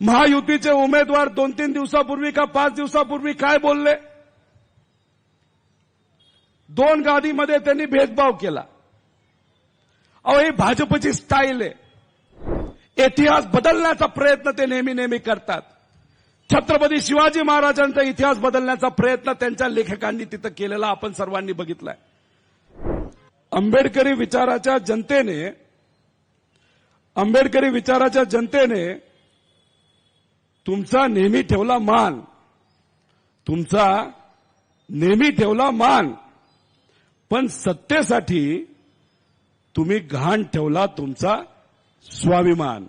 महायुतीचे उमेदवार दोन तीन दिवसापूर्वी का पाच दिवसापूर्वी काय बोलले? दोन गादीमध्ये त्यांनी भेदभाव केला. अहो ही भाजपची स्टाईल आहे. इतिहास बदलण्याचा प्रयत्न ते नेहमी नेहमी करतात. छत्रपती शिवाजी महाराजांचा इतिहास बदलण्याचा प्रयत्न त्यांच्या लेखकांनी तिथं केलेला आपण सर्वांनी बघितलाय. आंबेडकरी विचाराच्या जनतेने आंबेडकरी विचाराच्या जनतेने तुमचा नेहमी ठेवला मान. तुमचा नेहमी ठेवला मान. पण सत्तेसाठी तुम्ही घाण ठेवला तुमचा स्वाभिमान.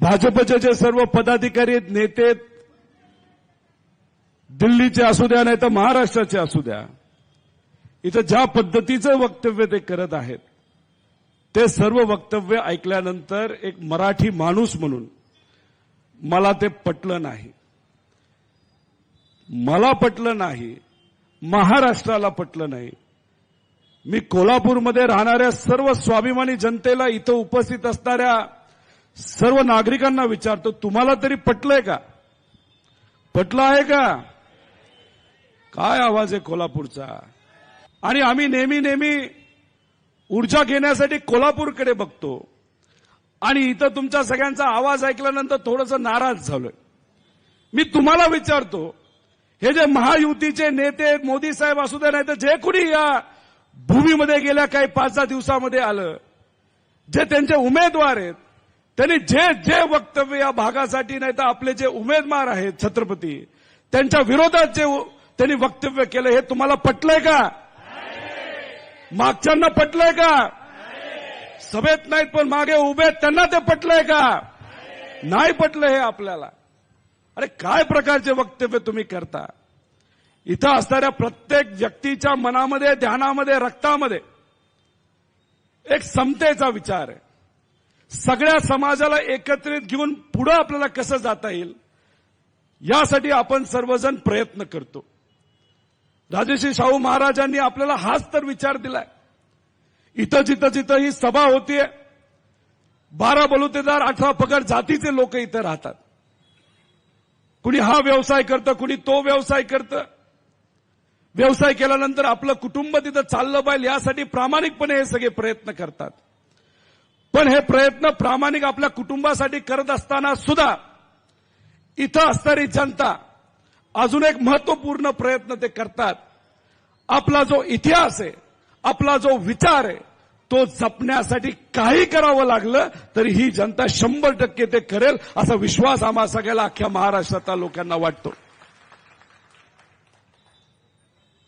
भाजपचे जे सर्व पदाधिकारी आहेत, नेते दिल्लीचे असू द्या नाही तर महाराष्ट्राचे असू द्या इथं ज्या पद्धतीचं वक्तव्य ते करत आहेत ते सर्व वक्तव्य ऐकल्यानंतर एक मराठी माणूस म्हणून मला ते पटलं नाही. मला पटलं नाही. महाराष्ट्राला पटलं नाही. मी कोल्हापूरमध्ये राहणाऱ्या सर्व स्वाभिमानी जनतेला इथं उपस्थित असणाऱ्या सर्व नागरिकांना विचारतो तुम्हाला तरी पटलंय का? पटलं आहे का? काय आवाज आहे कोल्हापूरचा? आणि आम्ही नेहमी नेहमी ऊर्जा घेण्यासाठी कोल्हापूरकडे बघतो. आणि इथं तुमच्या सगळ्यांचा आवाज ऐकल्यानंतर थोडंसं नाराज झालोय. मी तुम्हाला विचारतो हे जे महायुतीचे नेते आहेत, मोदी साहेब असू दे नाही तर जे कुणी या भूमीमध्ये गेल्या काही पाच सहा दिवसामध्ये आलं जे त्यांचे उमेदवार आहेत त्यांनी जे जे वक्तव्य या भागासाठी नाही तर आपले जे उमेदवार आहेत छत्रपती त्यांच्या विरोधात जे त्यांनी वक्तव्य केलं हे तुम्हाला पटलंय का? मागच्यांना पटलंय का? सभेत नाहीत पण मागे उभे आहेत, त्यांना ते पटलंय का? नाही पटलं हे आपल्याला. अरे काय प्रकारचे वक्तव्य तुम्ही करता? इथं असणाऱ्या प्रत्येक व्यक्तीच्या मनामध्ये ध्यानामध्ये रक्तामध्ये एक समतेचा विचार आहे. सगळ्या समाजाला एकत्रित घेऊन पुढं आपल्याला कसं जाता येईल यासाठी आपण सर्वजण प्रयत्न करतो. राजश्री शाहू महाराजांनी आपल्याला हाच तर विचार दिलाय. इथं जिथं जिथं ही सभा होतीये बारा बलुतेदार अठरा पगड जातीचे लोक इथं राहतात. कुणी हा व्यवसाय करतं कुणी तो व्यवसाय करतं. व्यवसाय केल्यानंतर आपलं कुटुंब तिथं चाललं पाहिजे यासाठी प्रामाणिकपणे हे सगळे प्रयत्न करतात. पण हे प्रयत्न प्रामाणिक आपल्या कुटुंबासाठी करत असताना सुद्धा इथं असणारी जनता अजून एक महत्त्वपूर्ण प्रयत्न ते करतात. आपला जो इतिहास आहे आपला जो विचार आहे तो जपण्यासाठी काही करावं लागलं तरी ही जनता शंभर टक्के ते करेल असा विश्वास आम्हा सगळ्याला अख्ख्या महाराष्ट्रातल्या लोकांना वाटतो.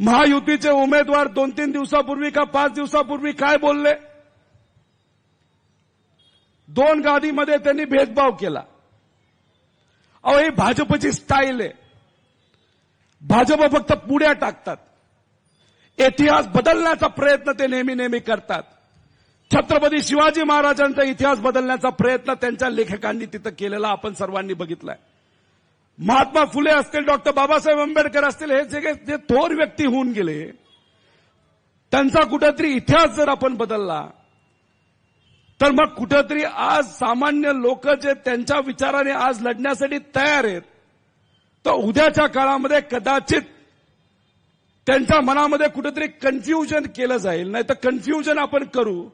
महायुतीचे उमेदवार दोन तीन दिवसापूर्वी का पाच दिवसापूर्वी काय बोलले? दोन गादीमध्ये त्यांनी भेदभाव केला. अहो ही भाजपची स्टाईल आहे. भाजप फक्त पुढ्या टाकतात. इतिहास बदलण्याचा प्रयत्न ते नेहमी नेहमी करतात. छत्रपती शिवाजी महाराजांचा इतिहास बदलण्याचा प्रयत्न त्यांच्या लेखकांनी तिथं केलेला आपण सर्वांनी बघितलाय. महात्मा फुले असतील डॉक्टर बाबासाहेब आंबेडकर असतील हे सगळे जे थोर व्यक्ती होऊन गेले त्यांचा कुठेतरी इतिहास जर आपण बदलला तर मग कुठेतरी आज सामान्य लोक जे त्यांच्या विचाराने आज लढण्यासाठी तयार आहेत तर उद्याच्या काळामध्ये कदाचित त्यांच्या मनामध्ये कुठेतरी कन्फ्युजन केलं जाईल नाही तर कन्फ्युजन आपण करू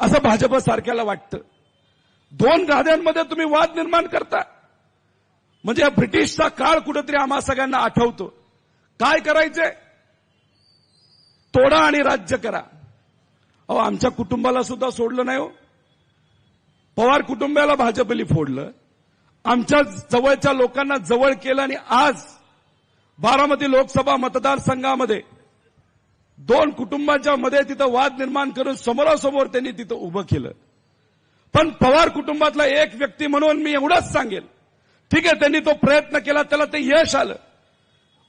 असं भाजप सारख्याला वाटतं. दोन गाद्यांमध्ये तुम्ही वाद निर्माण करता. म्हणजे ब्रिटिशचा काळ कुठेतरी आम्हा सगळ्यांना आठवतो. काय करायचंय तोडा आणि राज्य करा. अहो आमच्या कुटुंबाला सुद्धा सोडलं नाही हो. पवार कुटुंबाला भाजपली फोडलं. आमच्या जवळच्या लोकांना जवळ केलं आणि आज बारामती लोकसभा मतदारसंघामध्ये दोन कुटुंबांच्या मध्ये तिथं वाद निर्माण करून समोरासमोर त्यांनी तिथं उभं केलं. पण पवार कुटुंबातला एक व्यक्ती म्हणून मी एवढंच सांगेल. ठीक आहे त्यांनी तो प्रयत्न केला त्याला ते यश आलं.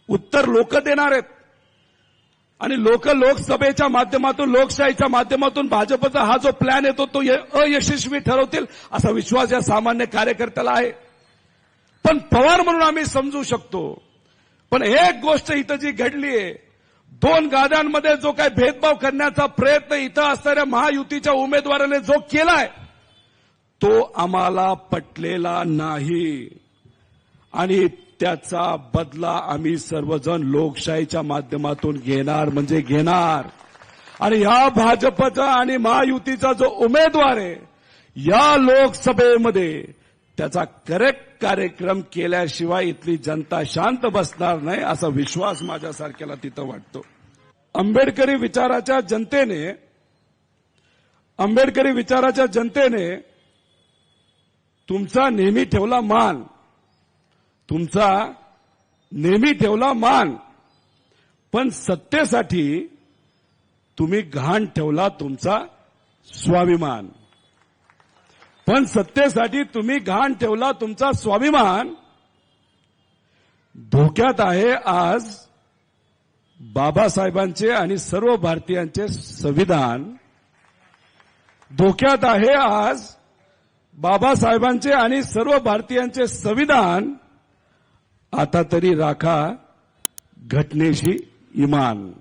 उत्तर लोक देणार आहेत. आणि लोक लोकसभेच्या माध्यमातून लोकशाहीच्या माध्यमातून भाजपचा हा जो प्लॅन येतो तो य- अयशस्वी ठरवतील असा विश्वास या सामान्य कार्यकर्त्याला आहे. पण पवार म्हणून आम्ही समजू शकतो पण एक गोष्ट इथं जी घडली आहे दोन गाद्यांमध्ये जो काही भेदभाव करण्याचा प्रयत्न इथं असणाऱ्या महायुतीच्या उमेदवाराने जो केलाय तो आम्हाला पटलेला नाही. आणि त्याचा बदला आम्ही सर्वजण लोकशाहीच्या माध्यमातून घेणार म्हणजे घेणार. आणि ह्या भाजपचा आणि महायुतीचा जो उमेदवार आहे या लोकसभेमध्ये त्याचा करेक्ट कार्यक्रम केल्याशिवाय इथली जनता शांत बसणार नाही असा विश्वास माझ्यासारख्याला तिथं वाटतो. आंबेडकरी विचाराच्या जनतेने आंबेडकरी विचाराच्या जनतेने तुमचा नेहमी ठेवला मान. तुमचा नेहमी ठेवला मान. पण सत्तेसाठी तुम्ही घाण ठेवला तुमचा स्वाभिमान. पण सत्तेसाठी तुम्ही घाण ठेवला तुमचा स्वाभिमान. धोक्यात आहे आज बाबासाहेबांचे आणि सर्व भारतीयांचे संविधान. धोक्यात आहे आज बाबासाहेबांचे आणि सर्व भारतीयांचे संविधान. आता तरी राखा घटनेशी इमान.